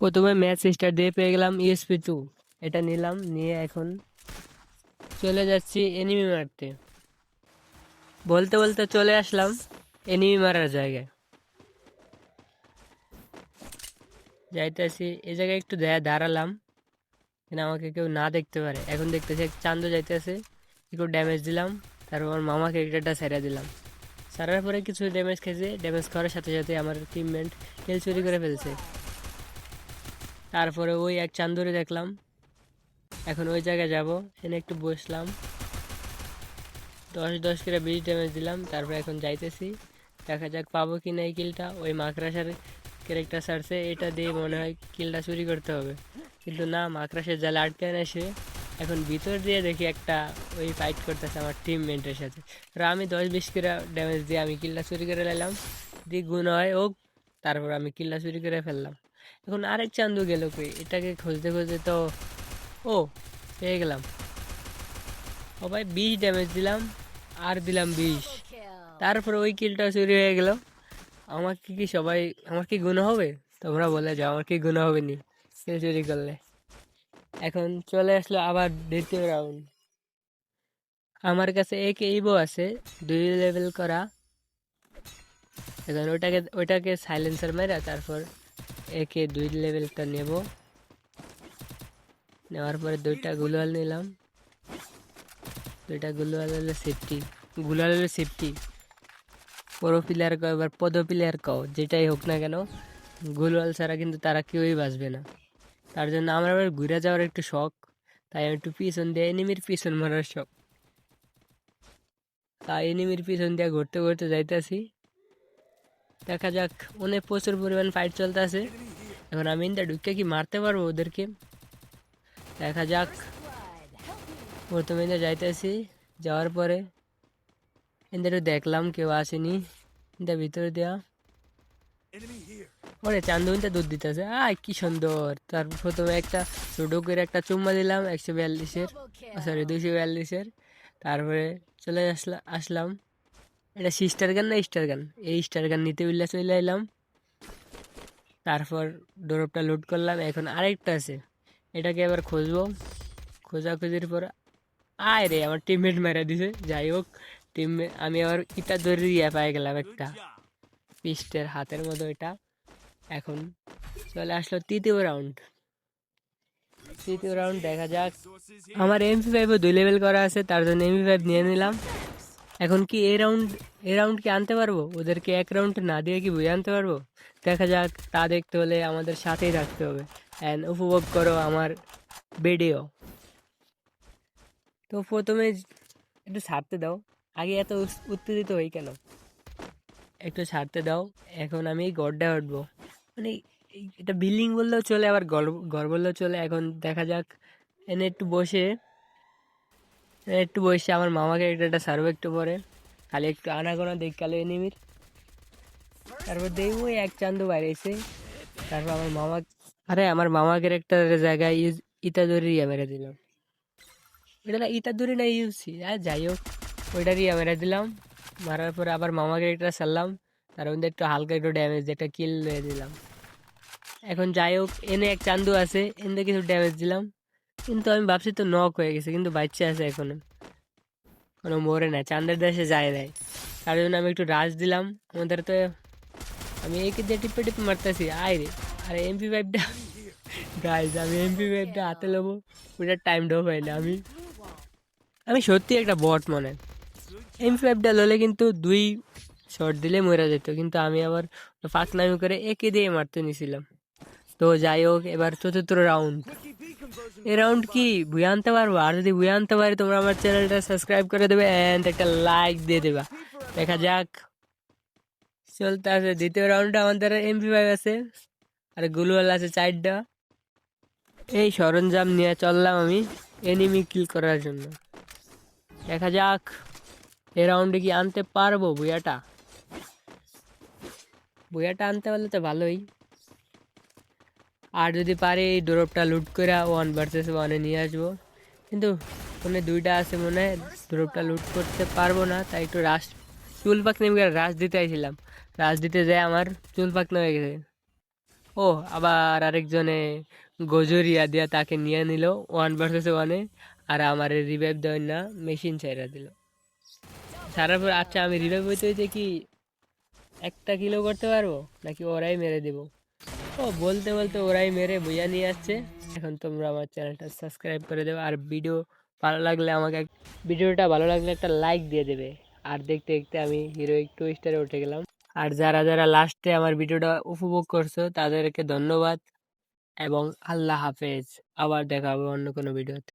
প্রথমে match start দিয়ে পেয়ে গেলাম ইএসপি টু এটা নিলাম, নিয়ে এখন চলে যাচ্ছি এনিমি মারতে। বলতে বলতে চলে আসলাম এনিমি মারার জায়গায়। যাইতেছি এই জায়গায় একটু দাঁড়ালাম। কিন্তু আমাকে কেউ না দেখতে পারে। এখন দেখতেছি এক চান্দ যাইতেছে, একটু ড্যামেজ দিলাম, তারপর মামা ক্রিকেটটা ছেড়ে দিলাম। সারার পরে কিছু ড্যামেজ খেয়েছে। ড্যামেজ করার সাথে সাথে আমার টিমমেট কিল চুরি করে ফেলছে। তারপরে ওই এক চান্দরে দেখলাম। এখন ওই জায়গায় যাব, এনে একটু বসলাম। দশ দশ করে বিশ ড্যামেজ দিলাম, তারপরে এখন যাইতেছি। দেখা যাক পাবো কি না এই কিলটা। ওই মাকড়াসার ক্যারেক্টার সারছে এটা দিয়ে মনে হয় কিলটা চুরি করতে হবে। কিন্তু না, মাকড়াসের জালে আটকে না এসে এখন ভিতর দিয়ে দেখি একটা ওই ফাইট করতেছে আমার টিমমেটের সাথে। আর আমি দশ বিশ করে ড্যামেজ দিয়ে আমি কিলটা চুরি করে নিলাম। দিয়ে গুণ হয় ও তারপর আমি কিলটা চুরি করে ফেললাম। এখন আরেক চান্দু গেল কই? এটাকে খুঁজতে খুঁজতে তো, ও, পেয়ে গেলাম। ও ভাই, বিশ ড্যামেজ দিলাম, আর দিলাম বিশ। তারপর ওই কিলটা চুরি হয়ে গেল। আমার কি কি সবাই, আমার কি গুণ হবে? তোমরা বলে যাও, আমার কি গুণ হবে নি? কিল চুরি করলে। এখন চলে আসলো আবার দ্বিতীয় রাউন্ড আমার কাছে এক এইবো আছে, দুই লেভেল করা। এখন ওটাকে ওটাকে সাইলেন্সার মেরা তারপর একে দুই লেভেলটা নেব। নেওয়ার পরে দুইটা গুলাল নিলাম। দুইটা গুলাল হলো সেফটি গুলাল হলো সেফটি পরো প্লেয়ার কও, এবার পদ প্লেয়ার কও, যেটাই হোক না কেন গুলওয়াল ছাড়া কিন্তু তারা কেউই বাঁচবে না। তার জন্য আমার আবার ঘুরে যাওয়ার একটু শখ, তাই আমি একটু পিছন দিয়ে এনিমির পিছন মারার শখ। তাই এনিমির পিছন দিয়ে ঘুরতে ঘুরতে যাইতেছি। দেখা যাক, অনেক প্রচুর পরিমাণ ফাইট চলতেছে। এখন আমি ইন্দা ঢুকে কি মারতে পারব ওদেরকে? দেখা যাক। প্রথমে ইন্দা যাইতেছি, যাওয়ার পরে ইন্দা একটু দেখলাম কেউ আসেনি। ইন্দা ভিতরে দেওয়া ওরে চান্দুনটা দুধ দিতেছে। আয়, কি সুন্দর। তার প্রথমে একটা ছোটো করে একটা চুম্মা দিলাম, একশো বিয়াল্লিশের সরি দুশো বিয়াল্লিশের। তারপরে চলে আসলাম আসলাম। এটা সিস্টার গান না স্টার গান? এই স্টার গান নিতে উল্লা চলে এলাম তারপর ডোরপটা লোড করলাম। এখন আরেকটা আছে। এটাকে এবার খুঁজবো। খোঁজাখুঁজির পর আয় রে, আমার টিমমেট মেরে দিছে। যাই হোক টিমমেট আমি আবার ইটা ধরে দিয়ে পাই গেলাম একটা। পিস্টের হাতের মতো এটা। এখন চলে আসলো তৃতীয় রাউন্ড তৃতীয় রাউন্ড দেখা যাক। আমার এমপি ফাইভও দুই লেভেল করা আছে, তার জন্য এমপি ফাইভ নিয়ে নিলাম। এখন কি এ রাউন্ড এ রাউন্ড কি আনতে পারব? ওদেরকে এক রাউন্ড না দিয়ে কি বুঝে আনতে পারব? দেখা যাক, তা দেখতে হলে আমাদের সাথেই থাকতে হবে। অ্যান্ড উপভোগ করো আমার ভিডিও তো প্রথমে একটু ছাড়তে দাও। আগে এত উত্তেজিত হই কেন? একটু ছাড়তে দাও। এখন আমি গড়টা উঠবো মানে এটা বিল্ডিং বললেও চলে, আবার ঘর ঘর বললেও চলে। এখন দেখা যাক, এনে একটু বসে একটু বসে আমার মামাকে একটা একটা সার্ভ একটু পরে। খালি একটু আনাগোনা দেখ কালো এনিমির। তারপর দেখব এক চান্দু বাইরেছে। তারপর আমার মামা, আরে আমার মামাকে একটা জায়গায় ইউজ ইটা দড়ি ইয়া মেরে দিলাম। এটা না ইটা দড়ি না ইউসি আর যাই হোক, ওইটারই ইয়া মেরে দিলাম। মারার পরে আবার মামাকে একটা সারলাম তার মধ্যে একটু হালকা একটু ড্যামেজ একটা কিল দিয়ে দিলাম। এখন যাই হোক, এনে এক চান্দু আছে, এনে কিছু ড্যামেজ দিলাম। কিন্তু আমি ভাবছি তো নক হয়ে গেছে, কিন্তু বাচ্চা আছে এখনও। কোনো মরে না চান্দের দেশে যায় নাই। তার জন্য আমি একটু রাজ দিলাম। আমাদের তো আমি একে দিয়ে টিপে টিপে মারতেছি আয় রে আরে এমপি ফাইভটা গাইজ আমি এমপি ফাইভটা হাতে নেব ওটা টাইম ডো হয় না আমি আমি সত্যি একটা বট মনে। এমপি ফাইভটা ললে কিন্তু দুই শট দিলে মরে যেত, কিন্তু আমি আবার ফাঁকনামি করে একে দিয়ে মারতে নিছিলাম। তো যাই হোক, এবার চতুর্থ রাউন্ড এই রাউন্ড কি? বুয়ে আনতে পারব। আর যদি বুয়ে আনতে পারি, তোমরা আমার চ্যানেলটা সাবস্ক্রাইব করে দেবে অ্যান্ড একটা লাইক দিয়ে দেবা। দেখা যাক। চলতে আছে, দ্বিতীয় রাউন্ডটা আমাদের এমপি ফাইভ আছে। আর গুলওয়াল আছে চারটা। এই সরঞ্জাম নিয়ে চললাম আমি এনিমি কিল করার জন্য। দেখা যাক, এই রাউন্ডে কি আনতে পারব বুয়াটা? বুয়াটা আনতে পারলে তো ভালোই। আর যদি পারি এই ড্রপটা লুট করে ওয়ান ভার্সেস ওয়ানে নিয়ে আসব। কিন্তু ফোনে দুইটা আছে মনে হয় ড্রপটা লুট করতে পারব না, তাই একটু রাশ চুল পাক নেমে রাশ দিতে আইছিলাম। রাশ দিতে যায় আমার, চুল পাক হয়ে গেছে। ও, আবার আরেকজনে গজরিয়া দিয়া তাকে নিয়ে নিল ওয়ান ভার্সেস ওয়ানে আর আমার রিভাইভ দেওয়ার না মেশিন চাইরা দিল। সারার পর আচ্ছা আমি রিভাইভ হইতে হইতে কি একটা কিলো করতে পারব? নাকি ওরাই মেরে দেবো? ও বলতে বলতে ওরাই মেরে বোঝা নিয়ে আসছে। এখন তোমরা আমার চ্যানেলটা সাবস্ক্রাইব করে দেবে আর ভিডিও ভালো লাগলে আমাকে ভিডিওটা ভালো লাগলে একটা লাইক দিয়ে দেবে। আর দেখতে দেখতে আমি হিরো টু স্টারে উঠে গেলাম। আর যারা যারা লাস্টে আমার ভিডিওটা উপভোগ করছ, তাদেরকে ধন্যবাদ এবং আল্লাহ হাফেজ। আবার দেখা হবে অন্য কোনো ভিডিওতে